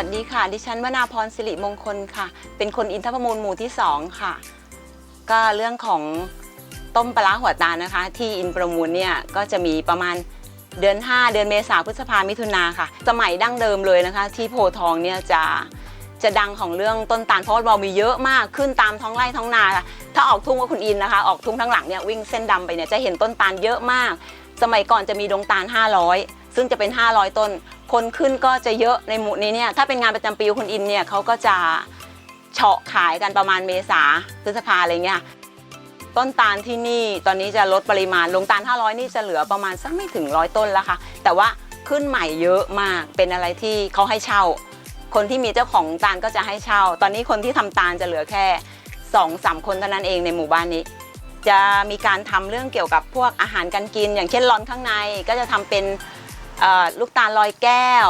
ัสดีค่ะ ดิฉันวนาพรสิริมงคลค่ะ เป็นคนอินทประมูลหมู่ที่2ค่ะ ก็เรื่องของต้มปลาหัวตาลนะคะ ที่อินประมูลเนี่ยก็จะมีประมาณเดือน 5 เดือนเมษาพฤษภามิถุนาค่ะ สมัยดั้งเดิมเลยนะคะ ที่โพทองเนี่ยจะจะดังของเรื่องต้นตาลเพราะว่าเรามีเยอะมากขึ้นตามท้องไร่ท้องนาค่ะถ้าออกทุ่งว่าคุณอินนะคะ ออกทุ่งทั้งหลังเนี่ยวิ่งเส้นดำไปเนี่ยจะเห็นต้นตาลเยอะมาก สมัยก่อนจะมีดงตาล 500 ซึ่งจะเป็น 500 ต้น คนขึ้นก็จะเยอะในหมู่นี้เนี่ยถ้าเป็นงานประจำปีคุณอินเนี่ยเขาก็จะเฉาะขายกันประมาณเมษาพฤษภาอะไรเงี้ยต้นตาลที่นี่ตอนนี้จะลดปริมาณลงตาล 500 นี่จะเหลือประมาณสักไม่ถึงร้อยต้นแล้วค่ะ แต่ว่าขึ้นใหม่เยอะมากเป็นอะไรที่เขาให้เช่า คนที่มีเจ้าของตาลก็จะให้เช่า ตอนนี้คนที่ทำตาลจะเหลือแค่สองสามคนเท่านั้นเองในหมู่บ้านนี้ จะมีการทำเรื่องเกี่ยวกับพวกอาหารการกิน อย่างเช่นร้อนข้างในก็จะทำเป็น ลูกตาลลอยแก้ว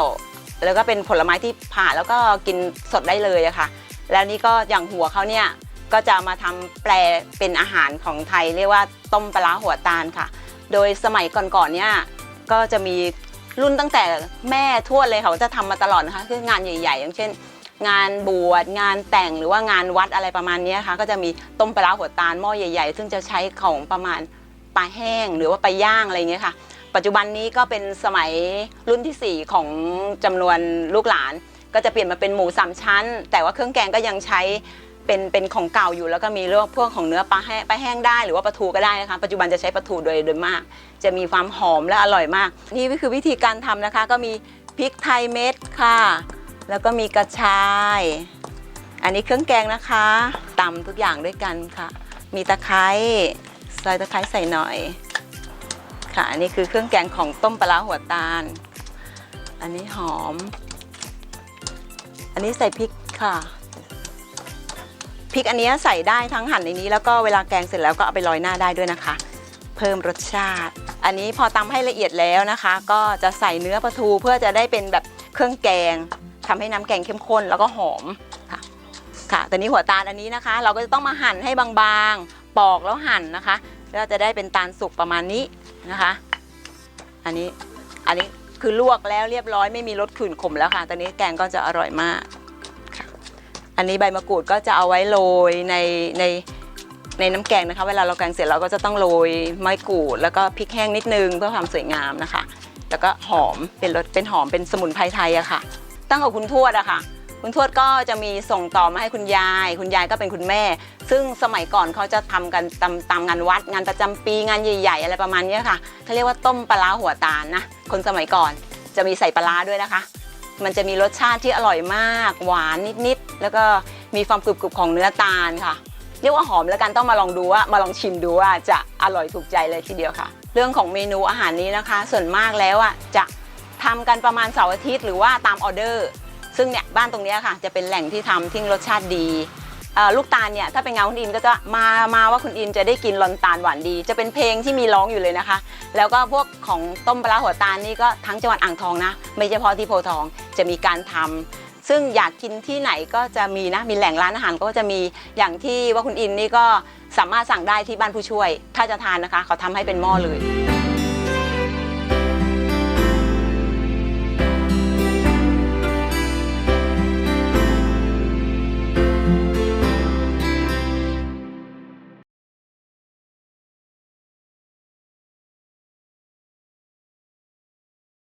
แล้วก็เป็นผลไม้ที่ผ่าแล้วก็กินสดได้เลยอะค่ะ แล้วนี่ก็อย่างหัวเขาเนี่ยก็จะมาทำแปลเป็นอาหารของไทย เรียกว่าต้มปลาหัวตาลค่ะ โดยสมัยก่อนๆเนี่ยก็จะมีรุ่นตั้งแต่แม่ทวดเลยเขาจะทำมาตลอดนะคะคืองานใหญ่ ๆ อย่างเช่น งานบวชงานแต่งหรือว่างานวัดอะไรประมาณนี้ค่ะก็จะมีต้มปลาหัวตาลหม้อใหญ่ ๆ ซึ่งจะใช้ของประมาณปลาแห้งหรือว่าปลาย่างอะไรเงี้ยค่ะ ปัจจุบันนี้ก็เป็นสมัยรุ่นทีสี่ 4 ของจำนวนลูกหลาน ก็จะเปลี่ยนมาเป็นหมูสามชั้น แต่ว่าเครื่องแกงก็ยังใช้เป็นเป็นของเก่าอยู่แล้วก็มีเรื่องพวกของเนื้อปลาแห้งปลาแห้งได้หรือว่าปลาทูก็ได้นะคะปัจจุบันจะใช้ปลาทูโดยโดยมาก จะมีความหอมและอร่อยมาก นี่ก็คือวิธีการทำนะคะ ก็มีพริกไทยเม็ดค่ะ แล้วก็มีกระชาย อันนี้เครื่องแกงนะคะตำทุกอย่างด้วยกันค่ะ มีตะไคร้ซอยตะไคร้ใส่หน่อย ค่ะ อันนี้คือเครื่องแกงของต้มปลาหัวตาล อันนี้หอม อันนี้ใส่พริกค่ะ พริกอันนี้ใส่ได้ทั้งหั่นในนี้แล้วก็เวลาแกงเสร็จแล้วก็เอาไปลอยหน้าได้ด้วยนะคะ เพิ่มรสชาติ อันนี้พอตำให้ละเอียดแล้วนะคะ ก็จะใส่เนื้อปลาทูเพื่อจะได้เป็นแบบเครื่องแกงทำให้น้ำแกงเข้มข้นแล้วก็หอมค่ะ ค่ะ แต่นี้หัวตาลอันนี้นะคะ เราก็จะต้องมาหั่นให้บางๆ ปอกแล้วหั่นนะคะแล้วจะได้เป็นตาลสุกประมาณนี้ นะคะ อันนี้อันนี้คือลวกแล้วเรียบร้อยไม่มีรสขื่นขมแล้วค่ะ ตอนนี้แกงก็จะอร่อยมากค่ะอันนี้ใบมะกรูดก็จะเอาไว้โรยในในในน้ำแกงนะคะ เวลาเราแกงเสร็จเราก็จะต้องโรยไม้กรูด แล้วก็พริกแห้งนิดนึงเพื่อความสวยงามนะคะ แล้วก็หอมเป็นรสเป็นหอมเป็นสมุนไพรไทยอะค่ะ ตั้งกับคุณทวดอะค่ะ คุณทวดก็จะมีส่งต่อมาให้คุณยาย คุณยายก็เป็นคุณแม่ ซึ่งสมัยก่อนเขาจะทำกันตามตามงานวัด งานประจำปีงานใหญ่ ๆ อะไรประมาณนี้ค่ะเขาเรียกว่าต้มปลาร้าหัวตาลนะคนสมัยก่อนจะมีใส่ปลาร้าด้วยนะคะ มันจะมีรสชาติที่อร่อยมาก หวานนิดๆแล้วก็มีความกรุบๆของเนื้อตาลค่ะเรียกว่าหอมแล้วกันต้องมาลองดูว่ามาลองชิมดูว่าจะอร่อยถูกใจเลยทีเดียวค่ะ เรื่องของเมนูอาหารนี้นะคะ ส่วนมากแล้วอะจะทำกันประมาณเสาร์อาทิตย์หรือว่าตามออเดอร์ ซึ่งเนี่ยบ้านตรงนี้ค่ะ จะเป็นแหล่งที่ทำที่รสชาติดีลูกตาลเนี่ยถ้าเป็นงานคุณอินก็จะมามาว่าคุณอินจะได้กินลอนตาลหวานดี จะเป็นเพลงที่มีร้องอยู่เลยนะคะ แล้วก็พวกของต้มปลาหัวตาลนี่ก็ทั้งจังหวัดอ่างทองนะ ไม่เฉพาะที่โพทองจะมีการทำซึ่งอยากกินที่ไหนก็จะมีนะ มีแหล่งร้านอาหารก็จะมีอย่างที่ว่าคุณอินนี่ก็สามารถสั่งได้ที่บ้านผู้ช่วย ถ้าจะทานนะคะ เขาทำให้เป็นหม้อเลย